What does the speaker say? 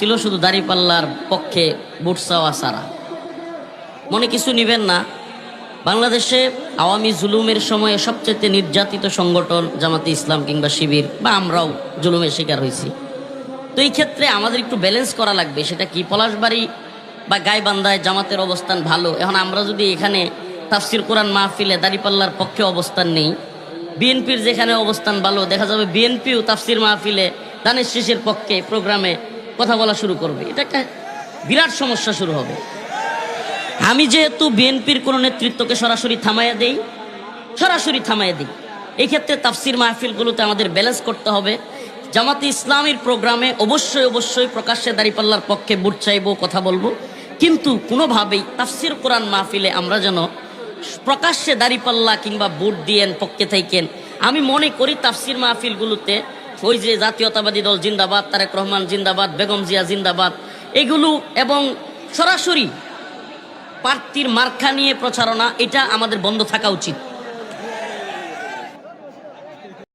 ছিল শুধু দাড়িপাল্লার পক্ষে বুট চাওয়া সারা মনে কিছু নিবেন না? বাংলাদেশে আওয়ামী জুলুমের সময়ে সবচেয়ে নির্যাতিত সংগঠন জামাতে ইসলাম কিংবা শিবির, বা আমরাও জুলুমের শিকার হয়েছি। তো এই ক্ষেত্রে আমাদের একটু ব্যালেন্স করা লাগবে, সেটা কি পলাশবাড়ি বা গাইবান্ধায় জামাতের অবস্থান ভালো? এখন আমরা যদি এখানে তাফসির কোরআন মাহফিলে দাড়িপাল্লার পক্ষে অবস্থান নেই, বিএনপির যেখানে অবস্থান ভালো, দেখা যাবে বিএনপিও তাফসির মাহফিলে দানের শেষের পক্ষে, প্রোগ্রামে কথা বলা শুরু করবে। এটা একটা বিরাট সমস্যা শুরু হবে। আমি যেহেতু বিএনপির কোনো নেতৃত্বকে সরাসরি থামাইয়া দেই, সরাসরি থামাইয়া দিই এই ক্ষেত্রে তাফসির মাহফিলগুলোতে আমাদের ব্যালেন্স করতে হবে। জামাতে ইসলামীর প্রোগ্রামে অবশ্যই অবশ্যই প্রকাশ্যে দাঁড়িপাল্লার পক্ষে বুট চাইব, কথা বলব। কিন্তু কোনোভাবেই তাফসির কোরআন মাহফিলে আমরা যেন প্রকাশ্যে দাঁড়িপাল্লা কিংবা বুট দিয়েন, পক্ষে থাকেন আমি মনে করি তাফসির মাহফিলগুলোতে ওই যে জাতীয়তাবাদী দল জিন্দাবাদ, তারেক রহমান জিন্দাবাদ, বেগম জিয়া জিন্দাবাদ, এগুলো এবং সরাসরি প্রার্থীর মার্কা নিয়ে প্রচারণা, এটা আমাদের বন্ধ থাকা উচিত।